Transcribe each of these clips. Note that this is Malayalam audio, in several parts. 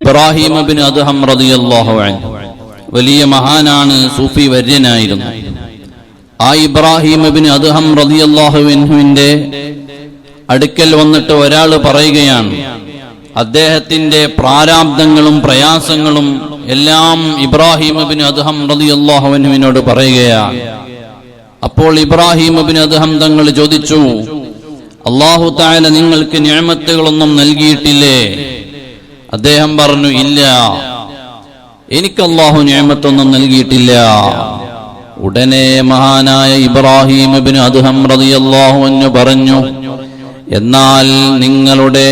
ഇബ്രാഹിം അദ്ഹം റളിയല്ലാഹു അൻഹു. വലിയ മഹാനാണ് സൂഫി വര്യനായിരുന്നു. ആ ഇബ്രാഹിം ബിൻ അദ്ഹം റളിയല്ലാഹു അടുക്കൽ വന്നിട്ട് ഒരാൾ പറയുകയാണ് അദ്ദേഹത്തിന്റെ പ്രാരാബ്ദങ്ങളും പ്രയാസങ്ങളും എല്ലാം ഇബ്രാഹിം ബിൻ അദ്ഹം റളിയല്ലാഹു പറയുകയാണ് അപ്പോൾ ഇബ്രാഹിം ബിൻ അദ്ഹം തങ്ങൾ ചോദിച്ചു അള്ളാഹു താല നിങ്ങൾക്ക് ഞാമത്തുകളൊന്നും നൽകിയിട്ടില്ലേ? അദ്ദേഹം പറഞ്ഞു ഇല്ല. എനിക്ക് അള്ളാഹു ഞാമത്തൊന്നും നൽകിയിട്ടില്ല. ഉടനെ മഹാനായ ഇബ്രാഹിം ബിൻ അദ്ഹം റളിയല്ലാഹു അൻഹു പറഞ്ഞു എന്നാൽ നിങ്ങളുടെ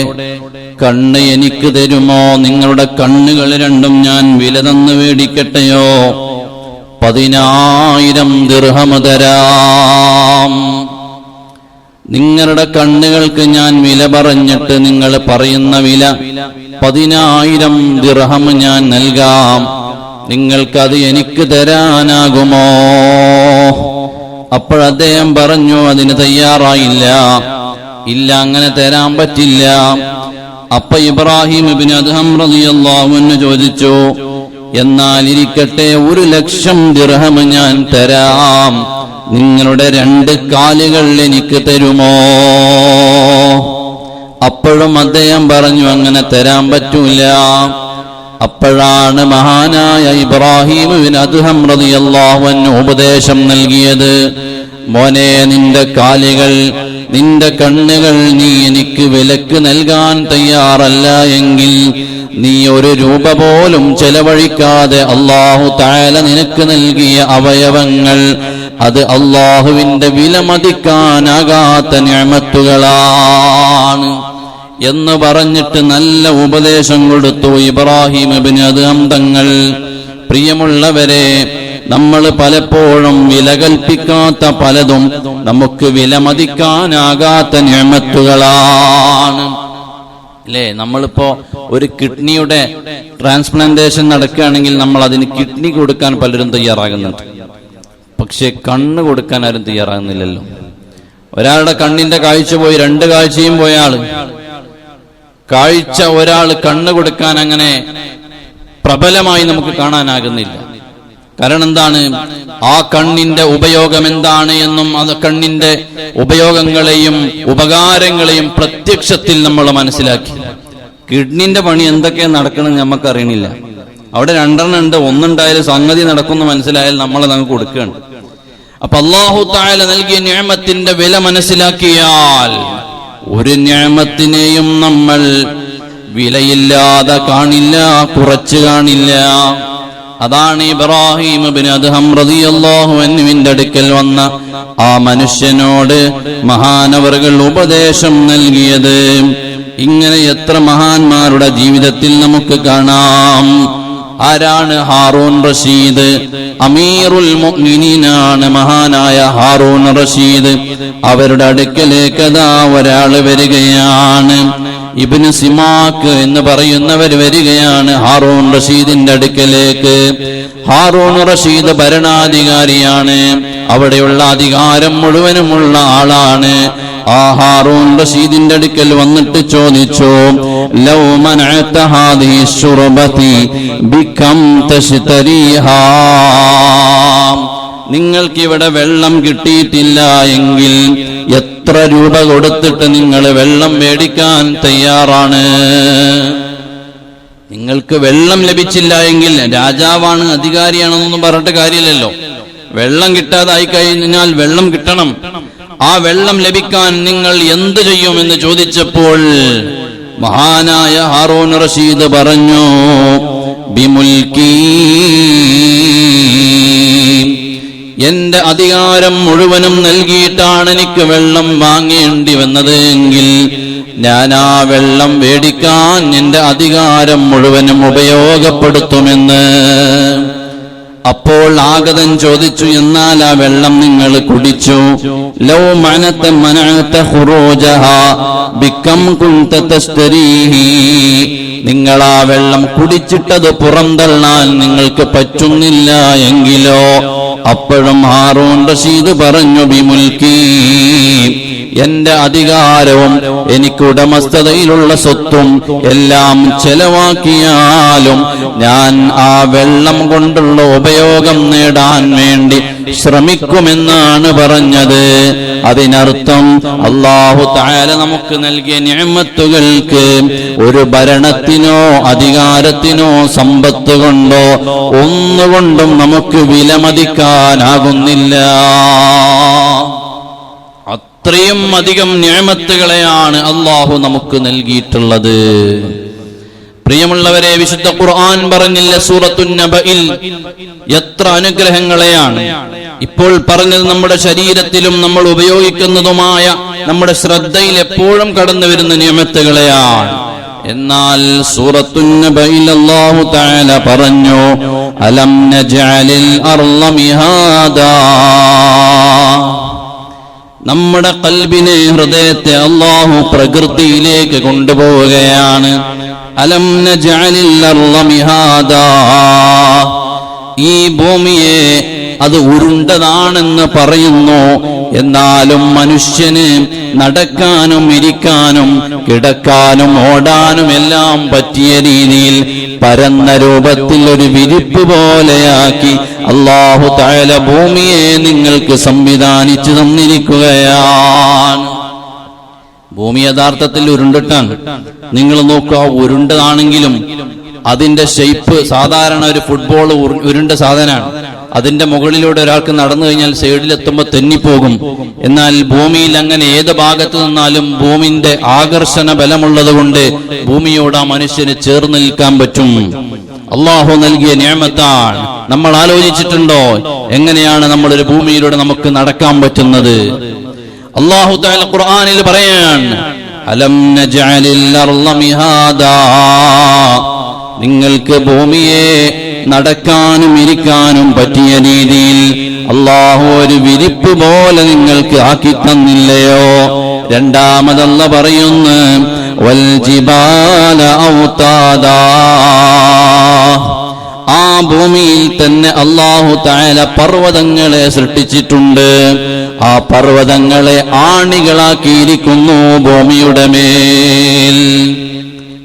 കണ്ണ് എനിക്ക് തരുമോ? നിങ്ങളുടെ കണ്ണുകൾ രണ്ടും ഞാൻ വില തന്ന് മേടിക്കട്ടെയോ? പതിനായിരം ദിർഹമ തരാം. നിങ്ങളുടെ കണ്ണുകൾക്ക് ഞാൻ വില പറഞ്ഞിട്ട് നിങ്ങൾ പറയുന്ന വില പതിനായിരം ദിർഹം ഞാൻ നൽകാം. നിങ്ങൾക്കത് എനിക്ക് തരാനാകുമോ? അപ്പോഴദ്ദേഹം പറഞ്ഞു അതിന് തയ്യാറായില്ല. ഇല്ല അങ്ങനെ തരാൻ പറ്റില്ല. അപ്പൊ ഇബ്രാഹിം ഇബ്നു അദ്ഹം റളിയല്ലാഹു അൻഹു ചോദിച്ചു എന്നാൽ ഇരിക്കട്ടെ ഒരു ലക്ഷം ദിർഹം ഞാൻ തരാം. നിങ്ങളുടെ രണ്ട് കാലുകൾ എനിക്ക് തരുമോ? അപ്പോഴും അദ്ദേഹം പറഞ്ഞു അങ്ങനെ തരാൻ പറ്റൂല. അപ്പോഴാണ് മഹാനായ ഇബ്രാഹിം അദ്ദേഹം അൻഹു ഉപദേശം നൽകിയത്. മോനെ നിന്റെ കാലുകൾ നിന്റെ കണ്ണുകൾ നീ എനിക്ക് വിലക്ക് നൽകാൻ തയ്യാറല്ല എങ്കിൽ നീ ഒരു രൂപ പോലും ചെലവഴിക്കാതെ അള്ളാഹു താല നിനക്ക് നൽകിയ അവയവങ്ങൾ അത് അള്ളാഹുവിന്റെ വിലമതിക്കാനാകാത്ത ഞാമത്തുകളാണ് എന്ന് പറഞ്ഞിട്ട് നല്ല ഉപദേശം കൊടുത്തു ഇബ്രാഹിം അത് അന്തങ്ങൾ തങ്ങൾ. പ്രിയമുള്ളവരെ നമ്മൾ പലപ്പോഴും വില കൽപ്പിക്കാത്ത പലതും നമുക്ക് വിലമതിക്കാനാകാത്ത ഞാമത്തുകളാണ് അല്ലേ? നമ്മളിപ്പോ ഒരു കിഡ്നിയുടെ ട്രാൻസ്പ്ലാന്റേഷൻ നടക്കുകയാണെങ്കിൽ നമ്മൾ അതിന് കിഡ്നി കൊടുക്കാൻ പലരും തയ്യാറാകുന്നുണ്ട്. പക്ഷെ കണ്ണ് കൊടുക്കാൻ ആരും തയ്യാറാകുന്നില്ലല്ലോ. ഒരാളുടെ കണ്ണിന്റെ കാഴ്ച പോയി രണ്ട് കാഴ്ചയും പോയ കാഴ്ച ഒരാൾ കണ്ണ് കൊടുക്കാൻ അങ്ങനെ പ്രബലമായി നമുക്ക് കാണാനാകുന്നില്ല. കാരണം എന്താണ്? ആ കണ്ണിന്റെ ഉപയോഗം എന്താണ് എന്നും അത് കണ്ണിന്റെ ഉപയോഗങ്ങളെയും ഉപകാരങ്ങളെയും പ്രത്യക്ഷത്തിൽ നമ്മൾ മനസ്സിലാക്കി. കിഡ്നിന്റെ പണി എന്തൊക്കെ നടക്കണമെന്ന് നമുക്ക് അറിയണില്ല അവിടെ രണ്ടെണ്ണം ഉണ്ട് ഒന്നുണ്ടായാലും സംഗതി നടക്കുന്നു മനസ്സിലായാൽ നമ്മൾ അങ്ങ് കൊടുക്കുകയാണ്. അപ്പൊ അള്ളാഹു താല നൽകിയ ഞാമത്തിന്റെ വില മനസ്സിലാക്കിയാൽ ഒരു ഞാമത്തിനെയും നമ്മൾ വിലയില്ലാതെ കാണില്ല കുറച്ച് കാണില്ല. അതാണ് ഇബ്രാഹിം ബിൻ അദ്ഹം റളിയല്ലാഹു അൻഹുവിന്റെ അടുക്കൽ വന്ന ആ മനുഷ്യനോട് മഹാനവറുകൾ ഉപദേശം നൽകിയത്. ഇങ്ങനെ എത്ര മഹാന്മാരുടെ ജീവിതത്തിൽ നമുക്ക് കാണാം. ആരാണ് ഹാറൂൺ റഷീദ്? അമീറുൽ മുഅ്മിനീനാണ് മഹാനായ ഹാറൂൺ റഷീദ്. അവരുടെ അടുക്കലേക്ക് അതാ ഒരാൾ വരികയാണ്. ഇബിന് സിമാക്ക് എന്ന് പറയുന്നവർ വരികയാണ് ഹാറൂൺ റഷീദിന്റെ അടുക്കലേക്ക്. ഹാറൂൺ റഷീദ് ഭരണാധികാരിയാണ്. അവിടെയുള്ള അധികാരം മുഴുവനുമുള്ള ആളാണ്. ആ ഹാറൂൺ റഷീദിന്റെ അടുക്കൽ വന്നിട്ട് ചോദിച്ചു നിങ്ങൾക്ക് ഇവിടെ വെള്ളം കിട്ടിയിട്ടില്ല എങ്കിൽ എത്ര രൂപ കൊടുത്തിട്ട് നിങ്ങൾ വെള്ളം മേടിക്കാൻ തയ്യാറാണ്? നിങ്ങൾക്ക് വെള്ളം ലഭിച്ചില്ല എങ്കിൽ രാജാവാണ് അധികാരിയാണെന്നൊന്നും പറഞ്ഞിട്ട് കാര്യമില്ലല്ലോ. വെള്ളം കിട്ടാതായി കഴിഞ്ഞാൽ വെള്ളം കിട്ടണം. ആ വെള്ളം ലഭിക്കാൻ നിങ്ങൾ എന്ത് ചെയ്യുമെന്ന് ചോദിച്ചപ്പോൾ മഹാനായ ഹാറൂൻ റഷീദ് പറഞ്ഞു ബിമുൽക്കി എന്റെ അധികാരം മുഴുവനും നൽകിയിട്ടാണ് എനിക്ക് വെള്ളം വാങ്ങേണ്ടി വന്നത് എങ്കിൽ ഞാൻ ആ വെള്ളം വേടിക്കാൻ എന്റെ അധികാരം മുഴുവനും ഉപയോഗപ്പെടുത്തുമെന്ന് അപ്പോൾ ആഗതൻ ചോദിച്ചു എന്നാൽ ആ വെള്ളം നിങ്ങൾ കുടിച്ചു? ലോ മനത്തെ മനത്തെ നിങ്ങൾ ആ വെള്ളം കുടിച്ചിട്ടത് പുറന്തള്ളാൻ നിങ്ങൾക്ക് പറ്റുന്നില്ല എങ്കിലോ? അപ്പോഴും ഹാറൂൺ റഷീദ് പറഞ്ഞു ബിമുൽക്കി എന്റെ അധികാരവും എനിക്ക് ഉടമസ്ഥതയിലുള്ള സ്വത്തും എല്ലാം ചെലവാക്കിയാലും ഞാൻ ആ വെള്ളം കൊണ്ടുള്ള ഉപയോഗം നേടാൻ വേണ്ടി ശ്രമിക്കുമെന്നാണ് പറഞ്ഞത്. അതിനർത്ഥം അള്ളാഹു താല നമുക്ക് നൽകിയ ഞാമത്തുകൾക്ക് ഒരു ഭരണത്തിനോ അധികാരത്തിനോ സമ്പത്ത് കൊണ്ടോ ഒന്നുകൊണ്ടും നമുക്ക് വിലമതിക്കാനാകുന്നില്ല. അത്രയും അധികം ഞാമത്തുകളെയാണ് അള്ളാഹു നമുക്ക് നൽകിയിട്ടുള്ളത്. പ്രിയമുള്ളവരെ വിശുദ്ധ ഖുർആൻ പറഞ്ഞില്ല സൂറത്തുന്നബയിൽ എത്ര അനുഗ്രഹങ്ങളെയാണ്. ഇപ്പോൾ പറഞ്ഞത് നമ്മുടെ ശരീരത്തിലും നമ്മൾ ഉപയോഗിക്കുന്നതുമായ നമ്മുടെ ശ്രദ്ധയിൽ എപ്പോഴും കടന്നു വരുന്ന നിയമത്തുകളെയാണ്. എന്നാൽ സൂറത്തു നബയിൽ അല്ലാഹു തആല പറഞ്ഞു അലം നജഅലിൽ നമ്മുടെ കൽബിനെ ഹൃദയത്തെ അള്ളാഹു പ്രകൃതിയിലേക്ക് കൊണ്ടുപോവുകയാണ്. അലം നജഅലിൽ അർള മിഹാദാ. ഈ ഭൂമിയെ അത് ഉരുണ്ടതാണെന്ന് പറയുന്നു. എന്നാലും മനുഷ്യന് നടക്കാനും ഇരിക്കാനും കിടക്കാനും ഓടാനും എല്ലാം പറ്റിയ രീതിയിൽ പരന്ന രൂപത്തിൽ ഒരു വിരിപ്പ് പോലെയാക്കി അള്ളാഹു താഴല ഭൂമിയെ നിങ്ങൾക്ക് സംവിധാനിച്ചു തന്നിരിക്കുകയാണ്. ഭൂമി യഥാർത്ഥത്തിൽ ഉരുണ്ടിട്ടാണ്. നിങ്ങൾ നോക്കുക ഉരുണ്ടതാണെങ്കിലും അതിന്റെ ഷെയ്പ്പ് സാധാരണ ഒരു ഫുട്ബോൾ ഉരുണ്ട സാധനമാണ്. അതിന്റെ മുകളിലൂടെ ഒരാൾക്ക് നടന്നു കഴിഞ്ഞാൽ സൈഡിലെത്തുമ്പോൾ തെന്നിപ്പോകും. എന്നാൽ ഭൂമിയിൽ അങ്ങനെ ഏത് ഭാഗത്ത് നിന്നാലും ഭൂമിന്റെ ആകർഷണ ബലമുള്ളത് കൊണ്ട് ഭൂമിയോട് ആ മനുഷ്യന് ചേർന്ന് നിൽക്കാൻ പറ്റും. അള്ളാഹു നൽകിയ നിയമത്താണ്. നമ്മൾ ആലോചിച്ചിട്ടുണ്ടോ? എങ്ങനെയാണ് നമ്മൾ ഒരു ഭൂമിയിലൂടെ നമുക്ക് നടക്കാൻ പറ്റുന്നത്? അള്ളാഹു ഖുർആനിൽ പറയാൻ അലം നജഅലിൽ നിങ്ങൾക്ക് ഭൂമിയെ നടക്കാനും ഇരിക്കാനും പറ്റിയ രീതിയിൽ അള്ളാഹു ഒരു വിരിപ്പ് പോലെ നിങ്ങൾക്ക് ആക്കി തന്നില്ലയോ? രണ്ടാമതല്ല പറയുന്നു ആ ഭൂമിയിൽ തന്നെ അള്ളാഹു താല പർവതങ്ങളെ സൃഷ്ടിച്ചിട്ടുണ്ട്. ആ പർവതങ്ങളെ ആണികളാക്കിയിരിക്കുന്നു ഭൂമിയുടെ മേൽ.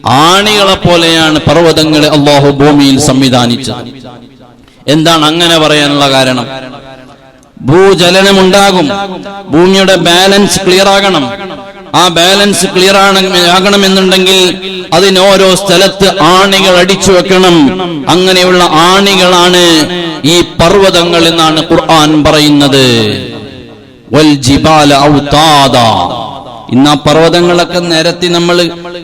ആണികളെ പോലെയാണ് പർവതങ്ങളെ അള്ളാഹു ഭൂമിയിൽ സംവിധാനിച്ചത്. എന്താണ് അങ്ങനെ പറയാനുള്ള കാരണം? ഭൂചലനമുണ്ടാകും. ഭൂമിയുടെ ബാലൻസ് ക്ലിയർ ആകണം. ആ ബാലൻസ് ക്ലിയർ ആകണമെന്നുണ്ടെങ്കിൽ അതിന് ഓരോ സ്ഥലത്ത് ആണികൾ അടിച്ചു വെക്കണം. അങ്ങനെയുള്ള ആണികളാണ് ഈ പർവതങ്ങൾ എന്നാണ് ഖുർആൻ പറയുന്നത്. ഇന്ന് ആ പർവതങ്ങളൊക്കെ നിരത്തി നമ്മൾ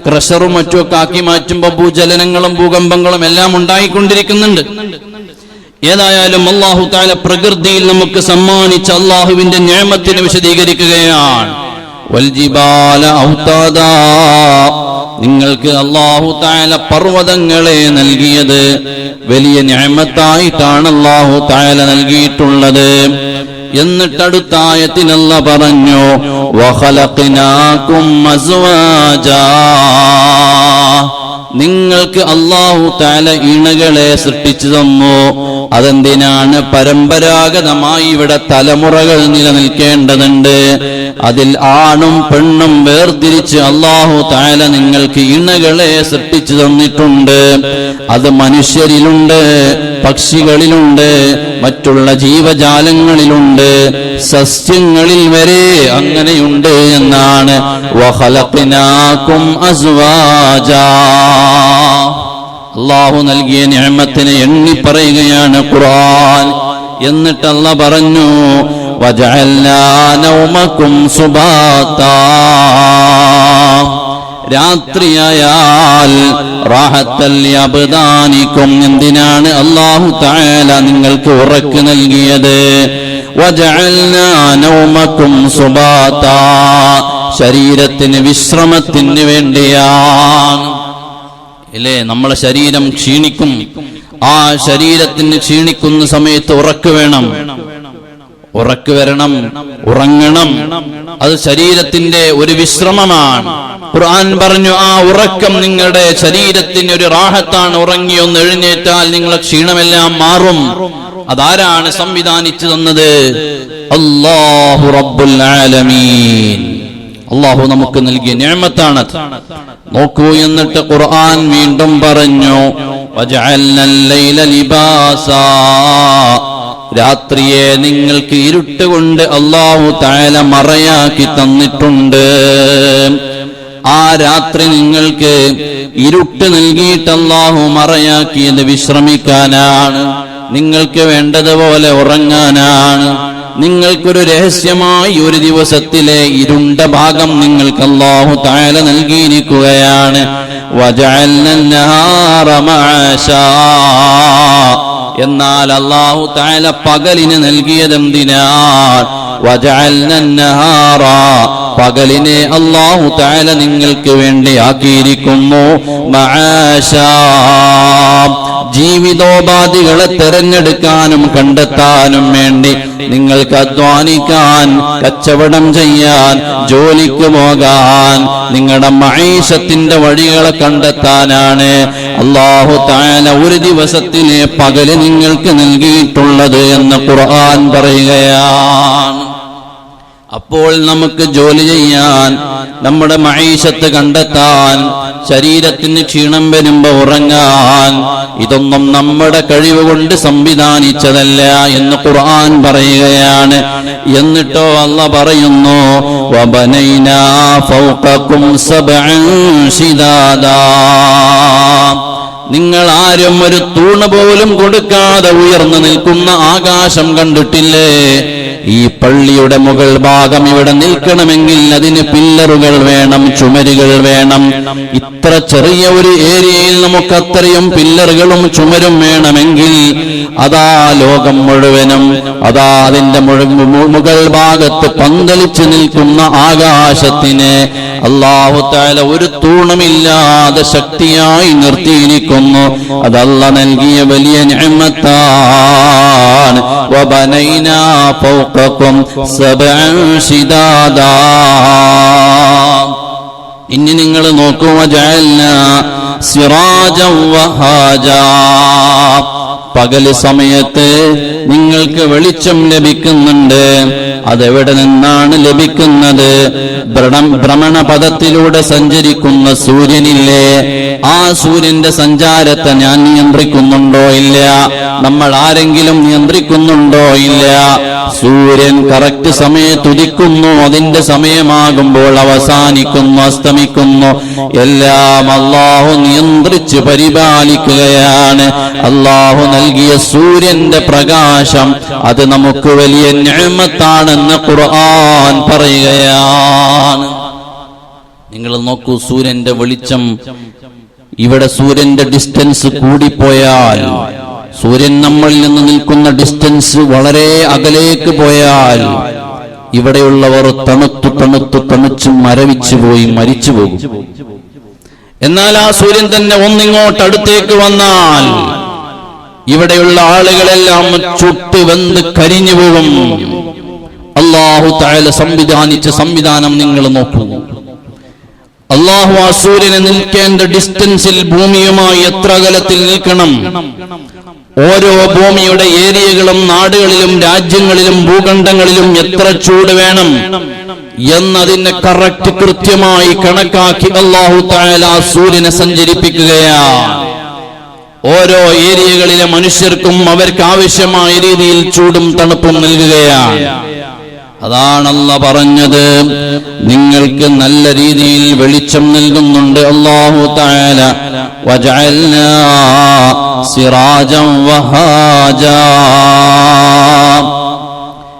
ക്രഷറും മറ്റുമൊക്കെ ആക്കി മാറ്റുമ്പോൾ ഭൂചലനങ്ങളും ഭൂകമ്പങ്ങളും എല്ലാം ഉണ്ടായിക്കൊണ്ടിരിക്കുന്നുണ്ട്. ഏതായാലും അള്ളാഹു താല പ്രകൃതിയിൽ നമുക്ക് സമ്മാനിച്ച അള്ളാഹുവിന്റെ നിയമത്തിന് വിശദീകരിക്കുകയാണ്. നിങ്ങൾക്ക് അള്ളാഹു താല പർവതങ്ങളെ നൽകിയത് വലിയ ന്യായമത്തായിട്ടാണ് അള്ളാഹു താല നൽകിയിട്ടുള്ളത്. എന്നിട്ടടുത്തായത്തിനല്ല പറഞ്ഞു നിങ്ങൾക്ക് അള്ളാഹു താല ഇണകളെ സൃഷ്ടിച്ചു തന്നു. അതെന്തിനാണ് പരമ്പരാഗതമായി ഇവിടെ തലമുറകൾ നിലനിൽക്കേണ്ടതുണ്ട്? അതിൽ ആണും പെണ്ണും വേർതിരിച്ച് അള്ളാഹു താല നിങ്ങൾക്ക് ഇണകളെ സൃഷ്ടിച്ചു തന്നിട്ടുണ്ട്. അത് മനുഷ്യരിലുണ്ട്. പക്ഷികളിലുണ്ട് മറ്റുള്ള ജീവജാലങ്ങളിലുണ്ട് സസ്യങ്ങളിൽ വരെ അങ്ങനെയുണ്ട് എന്നാണ്. വഹലപ്പിനാക്കും അസ്വാജാ. അള്ളാഹു നൽകിയ നിഅമത്തിനെ എണ്ണി പറയുകയാണ് ഖുർആൻ. എന്നിട്ട് പറഞ്ഞു വജഅൽനാ നൗമകും സുബാതാ രാത്രിയായാൽ റാഹത്തൽ അബ്ദാനിക്കും എന്തിനാണ് അള്ളാഹു തആല നിങ്ങൾക്ക് ഉറക്ക് നൽകിയത്? വജഅൽനാ നൗമകും സുബാതാ ശരീരത്തിന് വിശ്രമത്തിന് വേണ്ടിയാണ്. ഇല്ലേ നമ്മളെ ശരീരം ക്ഷീണിക്കും. ആ ശരീരത്തിന് ക്ഷീണിക്കുന്ന സമയത്ത് ഉറക്ക് വേണം. ഉറക്ക് വരണം ഉറങ്ങണം. അത് ശരീരത്തിന്റെ ഒരു വിശ്രമമാണ്. ഖുർആൻ പറഞ്ഞു ആ ഉറക്കം നിങ്ങളുടെ ശരീരത്തിന് ഒരു റാഹത്താണ്. ഉറങ്ങി ഒന്ന് എഴുന്നേറ്റാൽ നിങ്ങളെ ക്ഷീണമെല്ലാം മാറും. അതാരാണ് സംവിധാനിച്ചു തന്നത് അല്ലാഹു റബ്ബുൽ ആലമീൻ. അള്ളാഹു നമുക്ക് നൽകിയ ഞാമത്താണ് നോക്കൂ എന്നിട്ട് ഖുർആൻ വീണ്ടും പറഞ്ഞു വജഅൽനൽ ലൈല ലിബാസാ. രാത്രിയെ നിങ്ങൾക്ക് ഇരുട്ടുകൊണ്ട് അള്ളാഹു താല മറയാക്കി തന്നിട്ടുണ്ട്. ആ രാത്രി നിങ്ങൾക്ക് ഇരുട്ട് നൽകിയിട്ട് അള്ളാഹു മറയാക്കിയത് വിശ്രമിക്കാനാണ്. നിങ്ങൾക്ക് വേണ്ടതുപോലെ ഉറങ്ങാനാണ്. നിങ്ങൾക്കൊരു രഹസ്യമായി ഒരു ദിവസത്തിലെ ഇരുണ്ട ഭാഗം നിങ്ങൾക്ക് അള്ളാഹു താല നൽകിയിരിക്കുകയാണ് എന്നാൽ അള്ളാഹു താല പകലിന് നൽകിയതെന്തിനാൽ പകലിനെ അള്ളാഹു താല നിങ്ങൾക്ക് വേണ്ടി ആക്കിയിരിക്കുന്നു. ജീവിതോപാധികളെ തെരഞ്ഞെടുക്കാനും കണ്ടെത്താനും വേണ്ടി നിങ്ങൾക്ക് അധ്വാനിക്കാൻ കച്ചവടം ചെയ്യാൻ ജോലിക്ക് പോകാൻ നിങ്ങളുടെ മഹേഷത്തിന്റെ വഴികളെ കണ്ടെത്താനാണ് അള്ളാഹു താല ഒരു ദിവസത്തിലെ പകൽ നിങ്ങൾക്ക് നൽകിയിട്ടുള്ളത് എന്ന് ഖുർആൻ പറയുകയാണ്. അപ്പോൾ നമുക്ക് ജോലി ചെയ്യാൻ നമ്മുടെ മഹീഷത്ത് കണ്ടെത്താൻ ശരീരത്തിന് ക്ഷീണം വരുമ്പോ ഉറങ്ങാൻ ഇതൊന്നും നമ്മുടെ കഴിവ് കൊണ്ട് സംവിധാനിച്ചതല്ല എന്ന് ഖുർആൻ പറയുകയാണ്. എന്നിട്ടോ അല്ല പറയുന്നു നിങ്ങൾ ആരും ഒരു തൂണ് പോലും കൊടുക്കാതെ ഉയർന്നു നിൽക്കുന്ന ആകാശം കണ്ടിട്ടില്ലേ? ഈ പള്ളിയുടെ മുകൾ ഭാഗം ഇവിടെ നിൽക്കണമെങ്കിൽ അതിന് പില്ലറുകൾ വേണം ചുമരുകൾ വേണം. ഇത്ര ചെറിയ ഒരു ഏരിയയിൽ നമുക്ക് അത്രയും പില്ലറുകളും ചുമരും വേണമെങ്കിൽ അതാ ലോകം മുഴുവനും അതാ അതിന്റെ മുകൾ ഭാഗത്ത് പന്തലിച്ചു നിൽക്കുന്ന ആകാശത്തിന് അള്ളാഹു താല ഒരു തൂണമില്ലാതെ ശക്തിയായി നിർത്തിയിരിക്കുന്നു. അതല്ല നൽകിയ വലിയ നിഅമത്താണ് വബനൈനാ ഫൗഖക്കും സബ്അൻ ശിദാദാ. ഇനി നിങ്ങൾ നോക്കൂ വജഅൽന സിറാജൻ വഹാജാ. പകൽ സമയത്ത് നിങ്ങൾക്ക് വെളിച്ചം ലഭിക്കുന്നുണ്ട്. അതെവിടെ നിന്നാണ് ലഭിക്കുന്നത്? ഭ്രമണ ഭ്രമണപഥത്തിലൂടെ സഞ്ചരിക്കുന്ന സൂര്യനില്ലേ? ആ സൂര്യന്റെ സഞ്ചാരത്തെ ഞാൻ നിയന്ത്രിക്കുന്നുണ്ടോ ഇല്ല? നമ്മൾ ആരെങ്കിലും നിയന്ത്രിക്കുന്നുണ്ടോ ഇല്ല? സൂര്യൻ കറക്റ്റ് സമയത്ത് ഉദിക്കുന്നു. അതിന്റെ സമയമാകുമ്പോൾ അവസാനിക്കുന്നു അസ്തമിക്കുന്നു. എല്ലാം അള്ളാഹു നിയന്ത്രിച്ച് പരിപാലിക്കുകയാണ്. അള്ളാഹു നൽകിയ സൂര്യന്റെ പ്രകാശം അത് നമുക്ക് വലിയ ഞാമത്താണെന്ന് ഖുർആൻ പറയുകയാണ്. നിങ്ങൾ നോക്കൂ സൂര്യന്റെ വെളിച്ചം. ഇവിടെ സൂര്യന്റെ ഡിസ്റ്റൻസ് കൂടിപ്പോയാൽ സൂര്യൻ നമ്മളിൽ നിന്ന് നിൽക്കുന്ന ഡിസ്റ്റൻസ് വളരെ അകലേക്ക് പോയാൽ ഇവിടെയുള്ളവർ തണുത്തു തണുത്തു തണുച്ചു മരവിച്ചു പോയി മരിച്ചു പോകും. എന്നാൽ ആ സൂര്യൻ തന്നെ ഒന്നിങ്ങോട്ട് അടുത്തേക്ക് വന്നാൽ ഇവിടെയുള്ള ആളുകളെല്ലാം ചുട്ട് വെന്ത് കരിഞ്ഞു പോകും. അള്ളാഹു താഴെ സംവിധാനിച്ച സംവിധാനം നിങ്ങൾ നോക്കൂ. അള്ളാഹു ആ സൂര്യനെ നിൽക്കേണ്ട ഡിസ്റ്റൻസിൽ ഭൂമിയുമായി എത്ര അകലത്തിൽ നിൽക്കണം? ഓരോ ഭൂമിയുടെ ഏരിയകളും നാടുകളിലും രാജ്യങ്ങളിലും ഭൂഖണ്ഡങ്ങളിലും എത്ര ചൂട് വേണം? എന്നതിനെ കറക്റ്റ് കൃത്യമായി കണക്കാക്കി അള്ളാഹു താഴെ സൂര്യനെ സഞ്ചരിപ്പിക്കുകയാണ്. ഓരോ ഏരിയകളിലെ മനുഷ്യർക്കും അവർക്ക് ആവശ്യമായ രീതിയിൽ ചൂടും തണുപ്പും നൽകുകയാണ്. അതാണല്ല പറഞ്ഞത്. നിങ്ങൾക്ക് നല്ല രീതിയിൽ വെളിച്ചം നൽകുന്നുണ്ട് അള്ളാഹു താല സിറാജം വഹാജാ.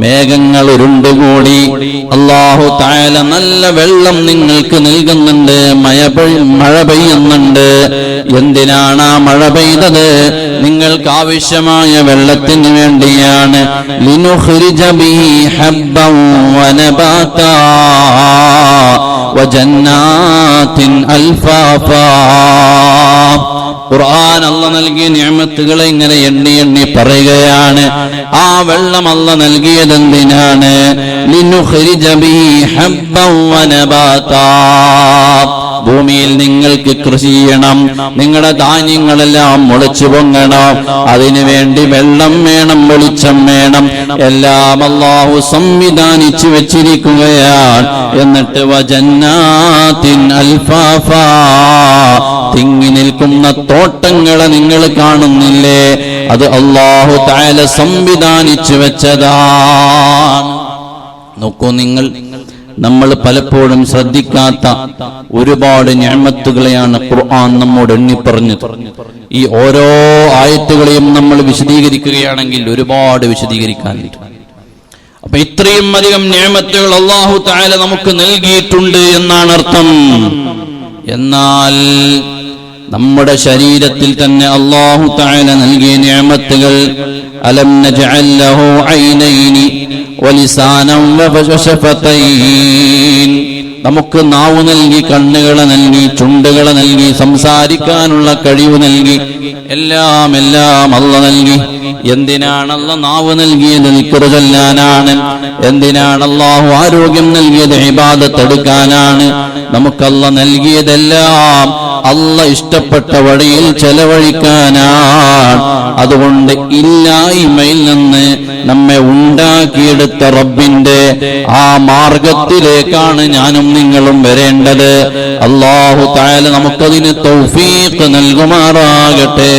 മേഘങ്ങൾ ഉരുണ്ടുകൂടി അള്ളാഹു താല നല്ല വെള്ളം നിങ്ങൾക്ക് നൽകുന്നുണ്ട്. മഴ മഴ പെയ്യുന്നുണ്ട്. എന്തിനാണ് ആ മഴ പെയ്തത്? നിങ്ങൾക്ക് ആവശ്യമായ വെള്ളത്തിന് വേണ്ടിയാണ്. ലിനുഖ്രിജ ബിഹി ഖുർആൻ അല്ല നൽകിയ നിയമത്തുകളെ ഇങ്ങനെ എണ്ണി എണ്ണി പറയുകയാണ്. ആ വെള്ളം അല്ല നൽകിയത് എന്തിനാണ് ലിനുഖ്രിജ ബിഹി ഹബ്ബൻ വനബാതാ ഭൂമിയിൽ നിങ്ങൾക്ക് കൃഷി ചെയ്യണം. നിങ്ങളുടെ ധാന്യങ്ങളെല്ലാം മുളച്ചു പൊങ്ങണം. അതിനുവേണ്ടി വെള്ളം വേണം വെളിച്ചം വേണം. എല്ലാം അള്ളാഹു സംവിധാനിച്ചു വെച്ചിരിക്കുകയാണ്. എന്നിട്ട് തിങ്ങി നിൽക്കുന്ന തോട്ടങ്ങളെ നിങ്ങൾ കാണുന്നില്ലേ? അത് അള്ളാഹു താല സംവിധാനിച്ചു വെച്ചതാണ്. നോക്കൂ നിങ്ങൾ നിങ്ങൾ. നമ്മൾ പലപ്പോഴും ശ്രദ്ധിക്കാത്ത ഒരുപാട് ഞാമത്തുകളെയാണ് ഖുർആൻ നമ്മോട് എണ്ണിപ്പറഞ്ഞത് ഈ ഓരോ ആയത്തുകളെയും നമ്മൾ വിശദീകരിക്കുകയാണെങ്കിൽ ഒരുപാട് വിശദീകരിക്കാനുണ്ട്. അപ്പൊ ഇത്രയും അധികം ഞാമത്തുകൾ അള്ളാഹു താല നമുക്ക് നൽകിയിട്ടുണ്ട് എന്നാണ് അർത്ഥം. എന്നാൽ നമ്മുടെ ശരീരത്തിൽ തന്നെ അള്ളാഹു താഴെ നൽകിയ ഞാമത്തുകൾ അലം ഐനൈനി നമുക്ക് നാവ് നൽകി കണ്ണുകളെ നൽകി ചുണ്ടുകളെ നൽകി സംസാരിക്കാനുള്ള കഴിവ് നൽകി എല്ലാം എല്ലാം അള്ള നൽകി. എന്തിനാണല്ല നാവ് നൽകിയത്? നിക്കറ് എന്തിനാണല്ലാഹു ആരോഗ്യം നൽകിയത്? ഇബാദത്തെടുക്കാനാണ് നമുക്കല്ല നൽകിയതെല്ലാം അല്ല ഇഷ്ടപ്പെട്ട വഴിയിൽ ചെലവഴിക്കാനാണ്. അതുകൊണ്ട് ഇല്ലായ്മയിൽ നിന്ന് നമ്മെ ഉണ്ടാക്കിയെടുത്ത റബ്ബിന്റെ ആ മാർഗത്തിലേക്കാണ് ഞാനും നിങ്ങളും വരേണ്ടത്. അള്ളാഹു തായാലും നമുക്കതിന് തൗഫീഖ് നൽകുമാറാകട്ടെ.